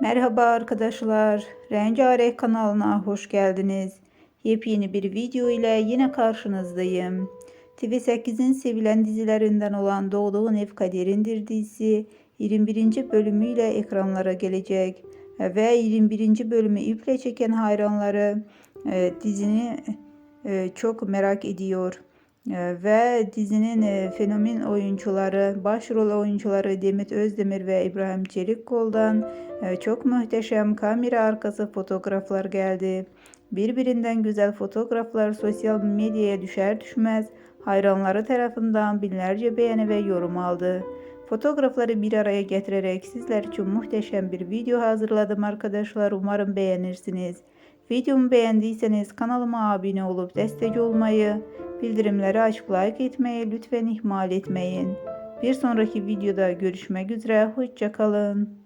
Merhaba arkadaşlar. Rengarenk kanalına hoş geldiniz. Yepyeni bir video ile yine karşınızdayım. TV8'in sevilen dizilerinden olan Doğduğun Ev Kaderindir dizisi 21. bölümüyle ekranlara gelecek. Ve 21. bölümü iple çeken hayranları e, dizini e, çok merak ediyor. E, ve dizinin e, fenomen oyuncuları, başrol oyuncuları Demet Özdemir ve İbrahim Çelikkol'dan e, çok muhteşem kamera arkası fotoğraflar geldi. Birbirinden güzel fotoğraflar sosyal medyaya düşer düşmez hayranları tarafından binlerce beğeni ve yorum aldı. Fotoğrafları bir araya getirerek sizler için muhteşem bir video hazırladım arkadaşlar. Umarım beğenirsiniz. Videomu beğendiyseniz kanalıma abone olup destek olmayı, bildirimleri açıp like etmeyi lütfen ihmal etmeyin. Bir sonraki videoda görüşmek üzere. Hoşçakalın.